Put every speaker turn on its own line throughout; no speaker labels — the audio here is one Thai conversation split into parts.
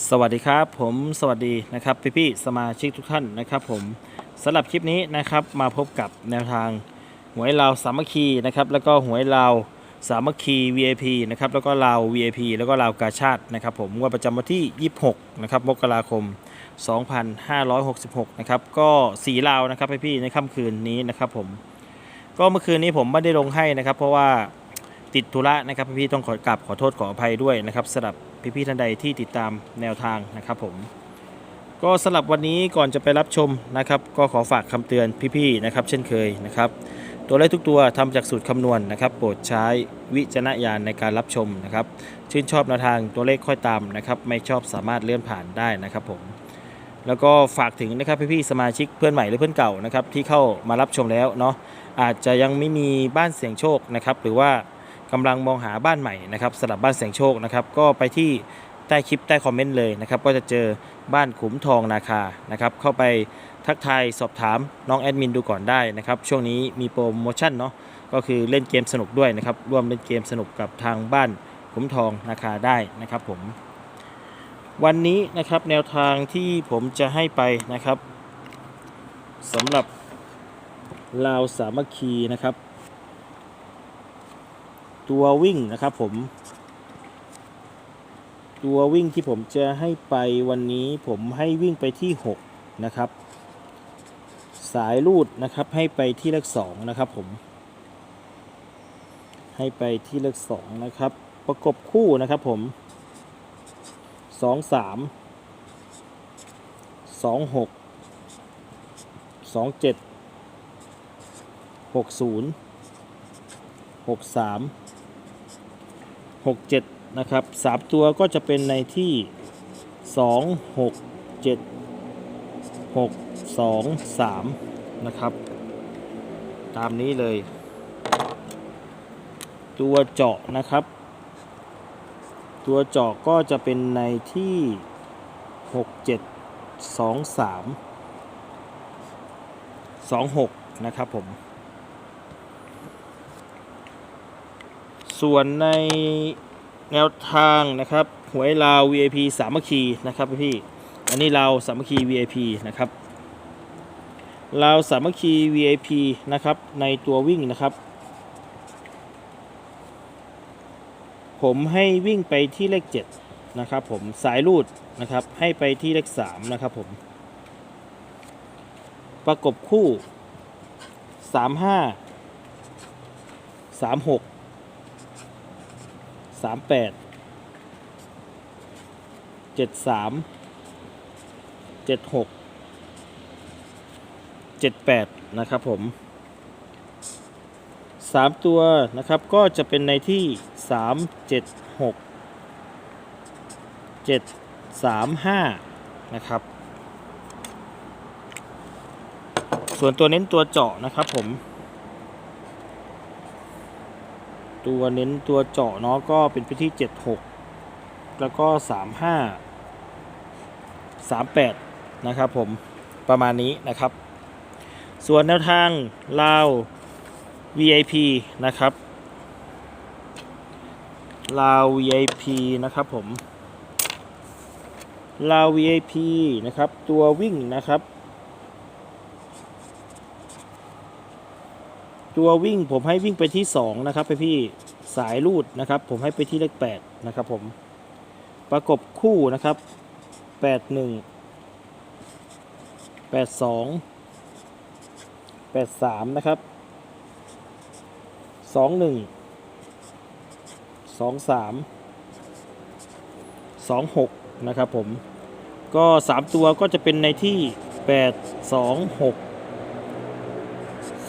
สวัสดีครับผมสวัสดีนะครับพี่พี่สมาชิกทุกท่านนะครับผมสำหรับคลิปนี้นะครับมาพบกับแนวทางหวยลาวสามัคคีนะครับแล้วก็หวยลาวสามัคคี VIP นะครับแล้วก็ลาว VIP แล้วก็ลาวกาชาตินะครับผมงวดประจำวันที่ 26นะครับมกราคม 2566นะครับก็สีลาวนะครับพี่พี่ในค่ำคืนนี้นะครับผมก็เมื่อคืนนี้ผมไม่ได้ลงให้นะครับ เพราะว่าติดธุระนะครับพี่ๆต้องขอกราบขอโทษขออภัยด้วยนะครับสำหรับ พี่ๆท่านใดที่ติดตามแนวทางนะครับผม ก็สำหรับวันนี้ก่อนจะไปรับชมนะครับ ก็ขอฝากคำเตือนพี่ๆนะครับ เช่นเคยนะครับ ตัวเลขทุกตัวทำจากสูตรคำนวณนะครับ โปรดใช้วิจารณญาณในการรับชมนะครับ ชื่นชอบแนวทางตัวเลขค่อยตามนะครับ ไม่ชอบสามารถเลื่อนผ่านได้นะครับผมแล้วก็ฝากถึงนะครับพี่ๆสมาชิกเพื่อนใหม่หรือเพื่อนเก่านะครับที่เข้ามารับชมแล้วเนาะอาจจะยังไม่มีบ้านเสี่ยงโชคนะครับหรือว่า กำลังมองหาบ้านใหม่นะครับสำหรับบ้านเสียงโชคนะครับก็ไปที่ใต้คลิปใต้คอมเมนต์เลยนะครับก็จะเจอบ้านขุมทองนาคานะครับเข้าไปทักทายสอบถามน้องแอดมินดูก่อนได้นะครับช่วงนี้มีโปรโมชั่นเนาะก็คือเล่นเกมสนุกด้วยนะครับร่วมเล่นเกมสนุกกับทางบ้านขุมทองนาคาได้นะครับผมวันนี้นะครับแนวทางที่ผมจะให้ไปนะครับสำหรับลาวสามัคคีนะครับ ตัววิ่งนะครับผม ตัววิ่งที่ผมจะให้ไปวันนี้ผมให้วิ่งไปที่ 6 นะครับ สายรูดนะครับให้ไปที่เลข2นะครับผม ให้ไปที่เลข2นะครับ ประกบคู่นะครับผมสองสามสองห กสองเจ็ดหกศูนย์หกสามหกเจ็ดนะครับสามตัวก็จะเป็นในที่สองหกเจ็ดหกสองสามนะครับ ตามนี้เลย ตัวเจาะนะครับ ตัวเจาะก็จะเป็นในที่ 6 7 2 3 2 6 นะครับผม ส่วนในแนวทางนะครับหวยลาว VIP สามัคคีนะครับพี่อันนี้ลาวสามัคคี VIP นะครับลาวสามัคคี VIP นะครับในตัววิ่งนะครับ ผมให้วิ่งไปที่เลข 7 นะครับผมสายรูดนะครับให้ไปที่เลข 3 นะครับผมประกบคู่ 35 36 38 73 76 78นะครับผมสามตัวนะครับก็จะเป็นในที่สามเจ็ดหกเจ็ดสามห้านะครับ ส่วนตัวเน้นตัวเจาะนะครับผม ตัวเน้นตัวเจาะเนาะก็เป็นไปที่เจ็ดหกแล้วก็สามห้าสามแปดนะครับผมประมาณนี้นะครับ ส่วนแนวทางลาว VIP นะครับลาว VIP นะครับผมลาว VIP นะครับ ตัววิ่งนะครับ ตัววิ่งผมให้วิ่งไปที่ 2 นะครับไปพี่สายรูดนะครับ ผมให้ไปที่เลข8นะครับผมประกบคู่นะครับ 81 82 83 นะครับสองหนึ่งสองสามสองหกนะครับผม ก็สามตัวก็จะเป็นในที่แปด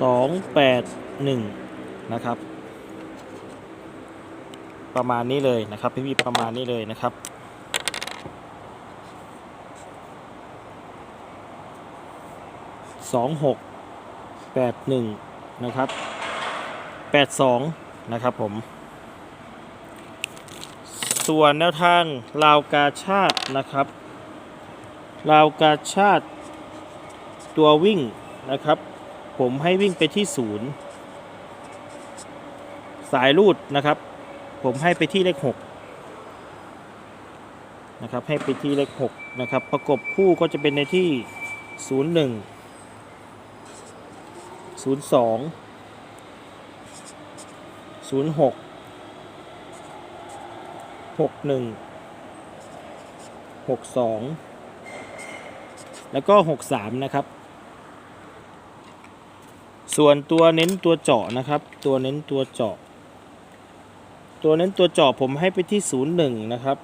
สองแปดหนึ่งนะครับ ประมาณนี้เลยนะครับ พี่ๆประมาณนี้เลยนะครับสองหกแปดหนึ่งนะครับ 82 นะครับผม ส่วนแนวทางลาวกาชาตินะครับลาวกาชาติตัววิ่งนะครับ ผมให้วิ่งไปที่ศูนย์สายรูดนะครับ ผมให้ไปที่เลข6นะครับ ให้ไปที่เลข6นะครับ ประกบคู่ก็จะเป็นในที่01 02 06 61 62แล้วก็63นะครับ ส่วนตัวเน้นตัวเจาะนะครับ ตัวเน้นตัวเจาะ ตัวเน้นตัวเจาะผมให้ไปที่ 01 นะครับ 62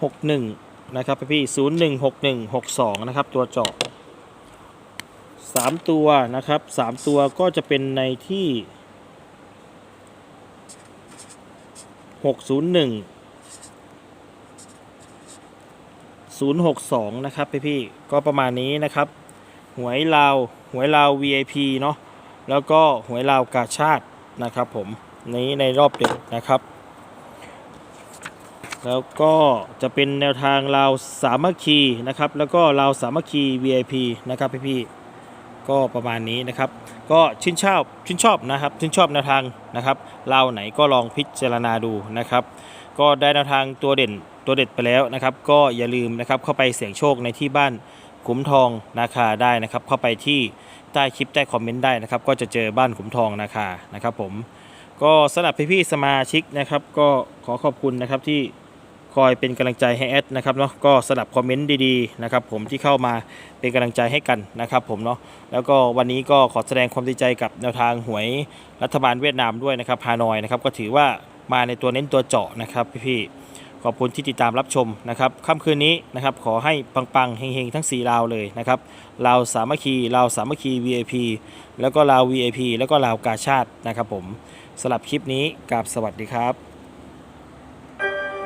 61 นะครับพี่ๆ01 61 62 นะครับ ตัวเจาะ 3 ตัวนะครับ 3 ตัวก็จะเป็นในที่ 601 062 นะครับพี่พี่ก็ประมาณนี้นะครับ หวยลาวหวยลาว VIP เนาะแล้วก็หวยลาวกาชาตินะครับผมนี้ในรอบเดึกนะครับ แล้วก็จะเป็นแนวทางลาวสามัคคีนะครับ แล้วก็ลาวสามัคคี VIP นะครับพี่พี่ก็ประมาณนี้นะครับ ก็ชื่นชอบชื่นชอบนะครับชื่นชอบแนวทางนะครับลาวไหนก็ลองพิจารณาดูนะครับ ก็ได้แนวทางตัวเด่นตัวเด็ดไปแล้วนะครับ ก็อย่าลืมนะครับเข้าไปเสี่ยงโชคในที่บ้านขุมทองนาคาได้นะครับ เข้าไปที่ใต้คลิปใต้คอมเมนต์ได้นะครับ ก็จะเจอบ้านขุมทองนาคานะครับ ผมก็สำหรับพี่ๆสมาชิกนะครับ ก็ขอขอบคุณนะครับที่คอยเป็นกำลังใจให้แอดนะครับเนาะก็สลับคอมเมนต์ดีๆนะครับผมที่เข้ามาเป็นกำลังใจให้กันนะครับผมเนาะแล้วก็วันนี้ก็ขอแสดงความดีใจกับแนวทางหวยรัฐบาลเวียดนามด้วยนะครับฮานอยนะครับก็ถือว่า มาในตัวเน้นตัวเจาะนะครับพี่ๆขอบคุณที่ติดตามรับชมนะครับค่ำคืนนี้นะครับขอให้ปังๆเฮงๆทั้ง4ลาวเลยนะครับลาวสามัคคีลาวสามัคคี VIP แล้วก็ลาว VIP แล้วก็ลาวกาชาตินะครับผมสำหรับคลิปนี้กับสวัสดีครับ